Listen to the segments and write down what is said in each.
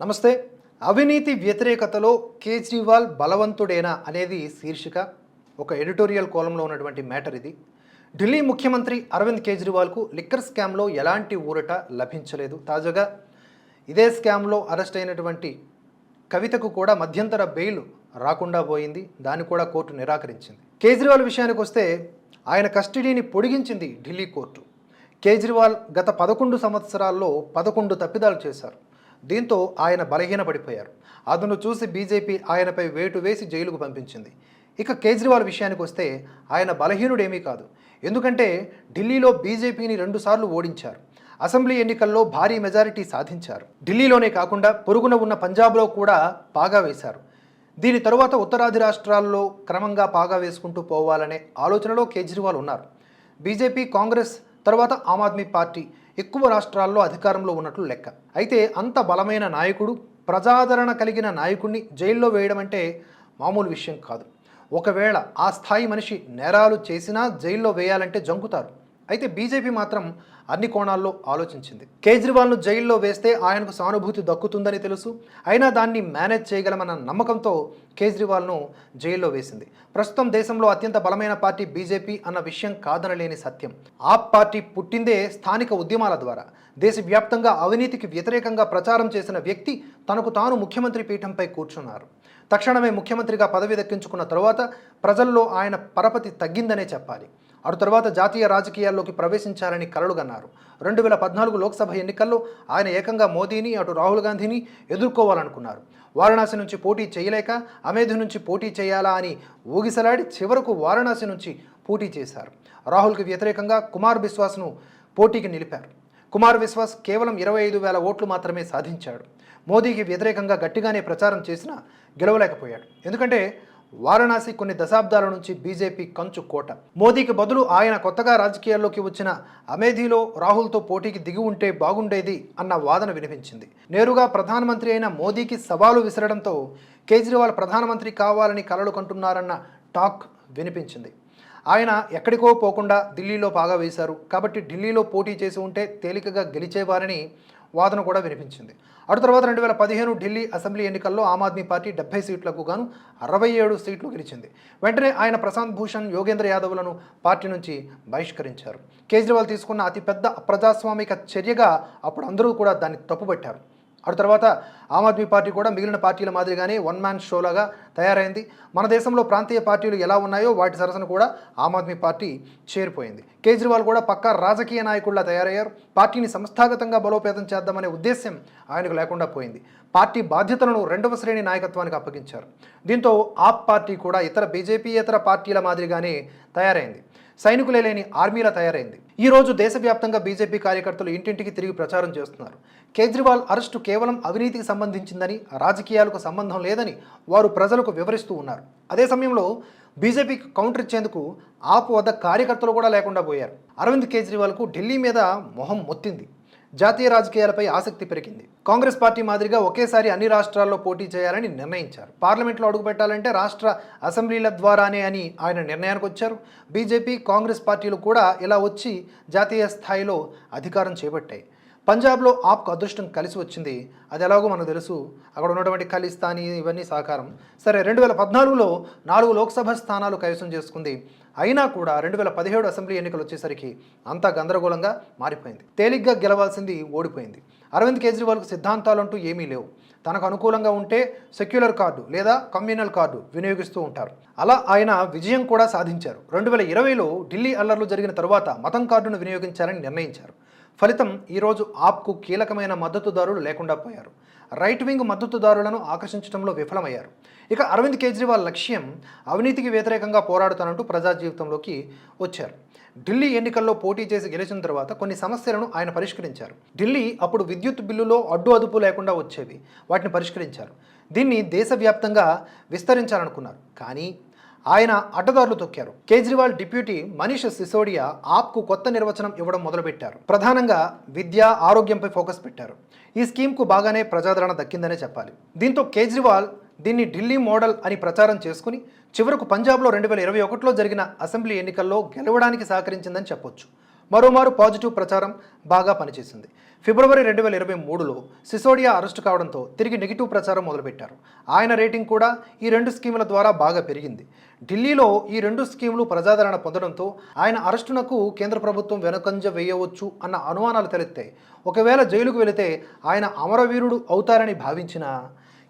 నమస్తే. అవినీతి వ్యతిరేకతలో కేజ్రీవాల్ బలవంతుడేనా అనేది శీర్షిక. ఒక ఎడిటోరియల్ కోలంలో ఉన్నటువంటి మ్యాటర్ ఇది. ఢిల్లీ ముఖ్యమంత్రి అరవింద్ కేజ్రీవాల్కు లిక్కర్ స్కామ్లో ఎలాంటి ఊరట లభించలేదు. తాజాగా ఇదే స్కామ్లో అరెస్ట్ అయినటువంటి కవితకు కూడా మధ్యంతర బెయిల్ రాకుండా పోయింది. దాన్ని కూడా కోర్టు నిరాకరించింది. కేజ్రీవాల్ విషయానికి వస్తే ఆయన కస్టడీని పొడిగించింది ఢిల్లీ కోర్టు. కేజ్రీవాల్ గత పదకొండు సంవత్సరాల్లో పదకొండు తప్పిదాలు చేశారు. దీంతో ఆయన బలహీనపడిపోయారు. అతను చూసి బీజేపీ ఆయనపై వేటు వేసి జైలుకు పంపించింది. ఇక కేజ్రీవాల్ విషయానికి వస్తే ఆయన బలహీనుడేమీ కాదు. ఎందుకంటే ఢిల్లీలో బీజేపీని రెండుసార్లు ఓడించారు. అసెంబ్లీ ఎన్నికల్లో భారీ మెజారిటీ సాధించారు. ఢిల్లీలోనే కాకుండా పొరుగున ఉన్న పంజాబ్లో కూడా పాగా వేశారు. దీని తరువాత ఉత్తరాది రాష్ట్రాల్లో క్రమంగా పాగా వేసుకుంటూ పోవాలనే ఆలోచనలో కేజ్రీవాల్ ఉన్నారు. బీజేపీ కాంగ్రెస్ తర్వాత ఆమ్ ఆద్మీ పార్టీ ఎక్కువ రాష్ట్రాల్లో అధికారంలో ఉన్నట్లు లెక్క. అయితే అంత బలమైన నాయకుడు ప్రజాదరణ కలిగిన నాయకుడిని జైల్లో వేయడం అంటే మామూలు విషయం కాదు. ఒకవేళ ఆ స్థాయి మనిషి నేరాలు చేసినా జైల్లో వేయాలంటే జంకుతారు. అయితే బీజేపీ మాత్రం అన్ని కోణాల్లో ఆలోచించింది. కేజ్రీవాల్ను జైల్లో వేస్తే ఆయనకు సానుభూతి దక్కుతుందని తెలుసు. అయినా దాన్ని మేనేజ్ చేయగలమన్న నమ్మకంతో కేజ్రీవాల్ను జైల్లో వేసింది. ప్రస్తుతం దేశంలో అత్యంత బలమైన పార్టీ బీజేపీ అన్న విషయం కాదనలేని సత్యం. ఆ పార్టీ పుట్టిందే స్థానిక ఉద్యమాల ద్వారా. దేశవ్యాప్తంగా అవినీతికి వ్యతిరేకంగా ప్రచారం చేసిన వ్యక్తి తనకు తాను ముఖ్యమంత్రి పీఠంపై కూర్చున్నారు. తక్షణమే ముఖ్యమంత్రిగా పదవి దక్కించుకున్న తరువాత ప్రజల్లో ఆయన పరపతి తగ్గిందనే చెప్పాలి. అటు తర్వాత జాతీయ రాజకీయాల్లోకి ప్రవేశించాలని కలలుగన్నారు. రెండు వేల పద్నాలుగు లోక్సభ ఎన్నికల్లో ఆయన ఏకంగా మోదీని అటు రాహుల్ గాంధీని ఎదుర్కోవాలనుకున్నారు. వారణాసి నుంచి పోటీ చేయలేక అమేధి నుంచి పోటీ చేయాలా అని ఊగిసలాడి చివరకు వారణాసి నుంచి పోటీ చేశారు. రాహుల్కి వ్యతిరేకంగా కుమార్ బిశ్వాస్ను పోటీకి నిలిపారు. కుమార్ విశ్వాస్ కేవలం ఇరవై ఐదు వేల ఓట్లు మాత్రమే సాధించాడు. మోదీకి వ్యతిరేకంగా గట్టిగానే ప్రచారం చేసినా గెలవలేకపోయాడు. ఎందుకంటే వారణాసి కొన్ని దశాబ్దాల నుంచి బీజేపీ కంచు కోట. మోదీకి బదులు ఆయన కొత్తగా రాజకీయాల్లోకి వచ్చిన అమేధీలో రాహుల్తో పోటీకి దిగి ఉంటే బాగుండేది అన్న వాదన వినిపించింది. నేరుగా ప్రధానమంత్రి అయిన మోదీకి సవాలు విసరడంతో కేజ్రీవాల్ ప్రధానమంత్రి కావాలని కలలు కంటున్నారన్న టాక్ వినిపించింది. ఆయన ఎక్కడికో పోకుండా ఢిల్లీలో బాగా వేశారు. కాబట్టి ఢిల్లీలో పోటీ చేసి ఉంటే తేలికగా గెలిచేవారని వాదన కూడా వినిపించింది. అటు తర్వాత రెండు వేల పదిహేను ఢిల్లీ అసెంబ్లీ ఎన్నికల్లో ఆమ్ ఆద్మీ పార్టీ డెబ్బై సీట్లకు గాను అరవై ఏడు సీట్లు గెలిచింది. వెంటనే ఆయన ప్రశాంత్ భూషణ్ యోగేంద్ర యాదవ్లను పార్టీ నుంచి బహిష్కరించారు. కేజ్రీవాల్ తీసుకున్న అతిపెద్ద అప్రజాస్వామిక చర్యగా అప్పుడు అందరూ కూడా దాన్ని తప్పుపట్టారు. అటు తర్వాత ఆమ్ ఆద్మీ పార్టీ కూడా మిగిలిన పార్టీల మాదిరిగానే వన్ మ్యాన్ షోలాగా తయారైంది. మన దేశంలో ప్రాంతీయ పార్టీలు ఎలా ఉన్నాయో వాటి సరసన కూడా ఆమ్ ఆద్మీ పార్టీ చేరిపోయింది. కేజ్రీవాల్ కూడా పక్కా రాజకీయ నాయకుల్లా తయారయ్యారు. పార్టీని సంస్థాగతంగా బలోపేతం చేద్దామనే ఉద్దేశ్యం ఆయనకు లేకుండా పోయింది. పార్టీ బాధ్యతలను రెండవ శ్రేణి నాయకత్వానికి అప్పగించారు. దీంతో ఆప్ పార్టీ కూడా ఇతర బీజేపీ ఇతర పార్టీల మాదిరిగానే తయారైంది. సైనికులే లేని ఆర్మీలా తయారైంది. ఈ రోజు దేశవ్యాప్తంగా బీజేపీ కార్యకర్తలు ఇంటింటికి తిరిగి ప్రచారం చేస్తున్నారు. కేజ్రీవాల్ అరెస్టు కేవలం అవినీతికి సంబంధించిందని రాజకీయాలకు సంబంధం లేదని వారు ప్రజలకు వివరిస్తూ ఉన్నారు. అదే సమయంలో బీజేపీకి కౌంటర్ ఇచ్చేందుకు ఆపు వద్ద కార్యకర్తలు కూడా లేకుండా పోయారు. అరవింద్ కేజ్రీవాల్కు ఢిల్లీ మీద మొహం మొత్తింది. జాతీయ రాజకీయాలపై ఆసక్తి పెరిగింది. కాంగ్రెస్ పార్టీ మాదిరిగా ఒకేసారి అన్ని రాష్ట్రాల్లో పోటీ చేయాలని నిర్ణయించారు. పార్లమెంట్లో అడుగుపెట్టాలంటే రాష్ట్ర అసెంబ్లీల ద్వారానే అని ఆయన నిర్ణయానికి వచ్చారు. బీజేపీ కాంగ్రెస్ పార్టీలు కూడా ఇలా వచ్చి జాతీయ స్థాయిలో అధికారం చేపట్టాయి. పంజాబ్లో ఆప్కు అదృష్టం కలిసి వచ్చింది. అది ఎలాగో మనకు తెలుసు. అక్కడ ఉన్నటువంటి ఖలిస్తానీ ఇవన్నీ సహకారం సరే రెండు వేల పద్నాలుగులో నాలుగు లోక్సభ స్థానాలు కైవసం చేసుకుంది. అయినా కూడా రెండు వేల పదిహేడు అసెంబ్లీ ఎన్నికలు వచ్చేసరికి అంతా గందరగోళంగా మారిపోయింది. తేలిగ్గా గెలవాల్సింది ఓడిపోయింది. అరవింద్ కేజ్రీవాల్కు సిద్ధాంతాలంటూ ఏమీ లేవు. తనకు అనుకూలంగా ఉంటే సెక్యులర్ కార్డు లేదా కమ్యూనల్ కార్డు వినియోగిస్తూ ఉంటారు. అలా ఆయన విజయం కూడా సాధించారు. రెండు వేల ఇరవైలో ఢిల్లీ అల్లర్లు జరిగిన తరువాత మతం కార్డును వినియోగించాలని నిర్ణయించారు. ఫలితం ఈరోజు ఆప్కు కీలకమైన మద్దతుదారులు లేకుండా పోయారు. రైట్ వింగ్ మద్దతుదారులను ఆకర్షించడంలో విఫలమయ్యారు. ఇక అరవింద్ కేజ్రీవాల్ లక్ష్యం అవినీతికి వ్యతిరేకంగా పోరాడుతానంటూ ప్రజా జీవితంలోకి వచ్చారు. ఢిల్లీ ఎన్నికల్లో పోటీ చేసి గెలిచిన తర్వాత కొన్ని సమస్యలను ఆయన పరిష్కరించారు. ఢిల్లీ అప్పుడు విద్యుత్ బిల్లులో అడ్డు అదుపు లేకుండా వచ్చేవి. వాటిని పరిష్కరించారు. దీన్ని దేశవ్యాప్తంగా విస్తరించాలనుకున్నారు. కానీ ఆయన అడ్డదారులు తొక్కారు. కేజ్రీవాల్ డిప్యూటీ మనీష్ సిసోడియా ఆప్కు కొత్త నిర్వచనం ఇవ్వడం మొదలుపెట్టారు. ప్రధానంగా విద్య ఆరోగ్యంపై ఫోకస్ పెట్టారు. ఈ స్కీమ్కు బాగానే ప్రజాదరణ దక్కిందనే చెప్పాలి. దీంతో కేజ్రీవాల్ దీన్ని ఢిల్లీ మోడల్ అని ప్రచారం చేసుకుని చివరకు పంజాబ్లో రెండు వేల ఇరవై ఒకటిలో జరిగిన అసెంబ్లీ ఎన్నికల్లో గెలవడానికి సహకరించిందని చెప్పొచ్చు. మరోమారు పాజిటివ్ ప్రచారం బాగా పనిచేసింది. ఫిబ్రవరి రెండు వేల ఇరవై మూడులో సిసోడియా అరెస్టు కావడంతో తిరిగి నెగిటివ్ ప్రచారం మొదలుపెట్టారు. ఆయన రేటింగ్ కూడా ఈ రెండు స్కీముల ద్వారా బాగా పెరిగింది. ఢిల్లీలో ఈ రెండు స్కీములు ప్రజాదరణ పొందడంతో ఆయన అరెస్టునకు కేంద్ర ప్రభుత్వం వెనుకంజ వేయవచ్చు అన్న అనుమానాలు తలెత్తాయి ఒకవేళ జైలుకు వెళితే ఆయన అమరవీరుడు అవుతారని భావించిన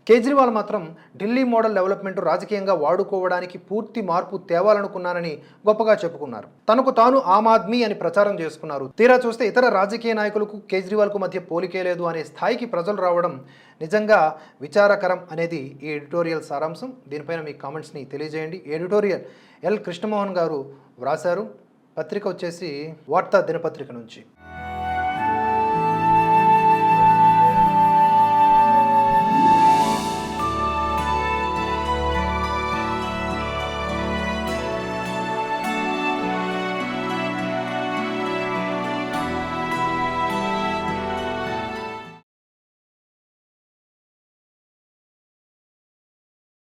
కేజ్రీవాల్ మాత్రం ఢిల్లీ మోడల్ డెవలప్మెంట్ రాజకీయంగా వాడుకోవడానికి పూర్తి మార్పు తేవాలనుకున్నానని గొప్పగా చెప్పుకున్నారు. తనకు తాను ఆమ్ ఆద్మీ అని ప్రచారం చేసుకున్నారు. తీరా చూస్తే ఇతర రాజకీయ నాయకులకు కేజ్రీవాల్కు మధ్య పోలికే లేదు అనే స్థాయికి ప్రజలు రావడం నిజంగా విచారకరం అనేది ఈ ఎడిటోరియల్ సారాంశం. దీనిపైన మీ కామెంట్స్ని తెలియజేయండి. ఈ ఎడిటోరియల్ ఎల్ కృష్ణమోహన్ గారు వ్రాశారు. పత్రిక వచ్చేసి వార్తా దినపత్రిక నుంచి.